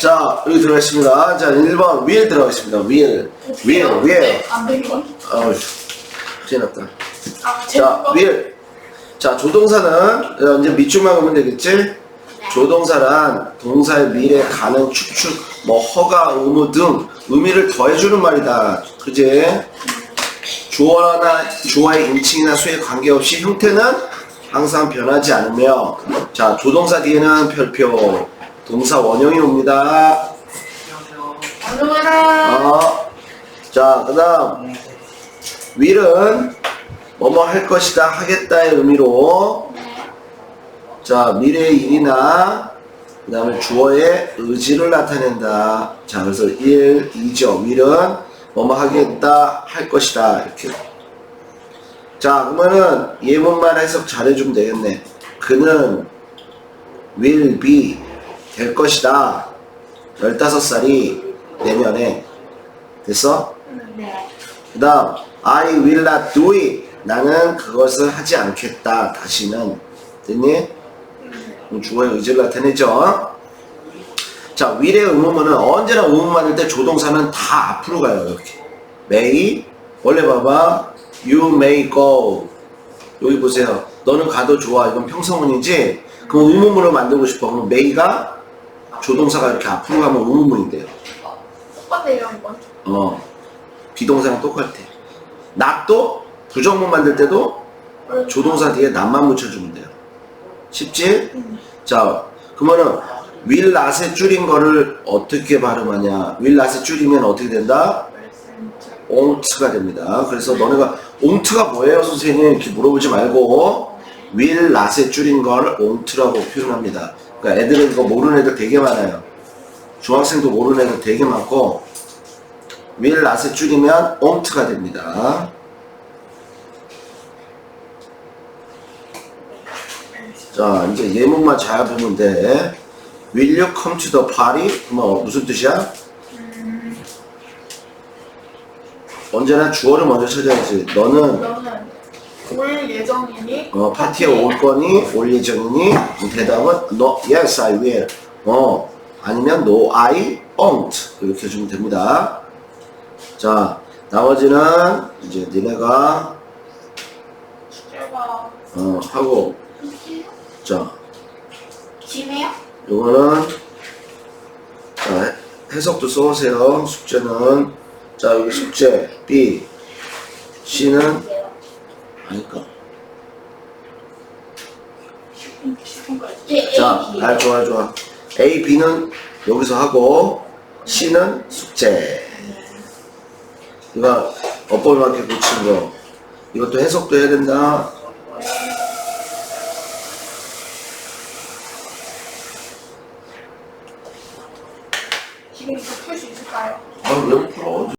자, 여기 들어가겠습니다. 자, 1번 will 들어가겠습니다. will. will, will. 네, 안된 건. 어휴, 큰일 났다. 아, 자, will. 자, 조동사는 어, 이제 밑줄만 보면 되겠지? 조동사란 동사의 미래, 가능, 축축, 뭐 허가, 의무 등 의미를 더해주는 말이다. 그지? 주어나 주어의 인칭이나 수에 관계없이 형태는 항상 변하지 않으며 자 조동사 뒤에는 별표 동사 원형이 옵니다. 안녕하세요. 어, 자 그 다음 will은 뭐뭐 할 것이다 하겠다의 의미로 자 미래의 일이나 그 다음에 주어의 의지를 나타낸다. 자 그래서 1, 2죠. will은 뭐뭐 하겠다 할 것이다 이렇게 자 그러면은 예문만 해석 잘해주면 되겠네 그는 will be 될 것이다. 15살이 내년에. 됐어? 네. 그 다음 I will not do it. 나는 그것을 하지 않겠다. 다시는. 됐니? 그럼 주어의 의지를 나타내죠. 자 will의 의문문은 언제나 의문 만들 때 조동사는 다 앞으로 가요 이렇게. may 원래 봐봐. you may go. 여기 보세요. 너는 가도 좋아. 이건 평서문이지? 그럼 의문문을 만들고 싶어. 그럼 may가 조동사가 이렇게 앞으로 가면 의문문이 돼요. 똑같아요, 한번. 어. 비동사랑 똑같아. not도 부정문 만들 때도 조동사 뒤에 not만 붙여주면 돼요. 쉽지? 자 그러면은 will not에 줄인 거를 어떻게 발음하냐? will not에 줄이면 어떻게 된다? 옹트가 됩니다. 그래서 너네가 옹트가 뭐예요 선생님? 이렇게 물어보지 말고 will not에 줄인 걸 옹트라고 표현합니다 그러니까 애들은 이거 모르는 애들 되게 많아요 중학생도 모르는 애들 되게 많고 will not에 줄이면 옹트가 됩니다 자 이제 예문만 잘 보면 돼 Will you come to the party? 그러면 무슨 뜻이야? 언제나 주어를 먼저 찾아야지 너는 올 예정이니? 어, 파티에 올 거니? 올 예정이니? 대답은 no, yes I will 어, 아니면 no I won't 이렇게 해주면 됩니다 자 나머지는 이제 니네가 어, 하고 자 심해요? 요거는 자 해- 해석도 써오세요 숙제는 자 여기 숙제 B C는 아니까. 예, 자 아, 좋아 좋아. A, B는 여기서 하고 C는 숙제. 이거 어법에 맞게 고친 거. 이것도 해석도 해야 된다. 지금 이거 풀수 있을까요? 아 왜 풀어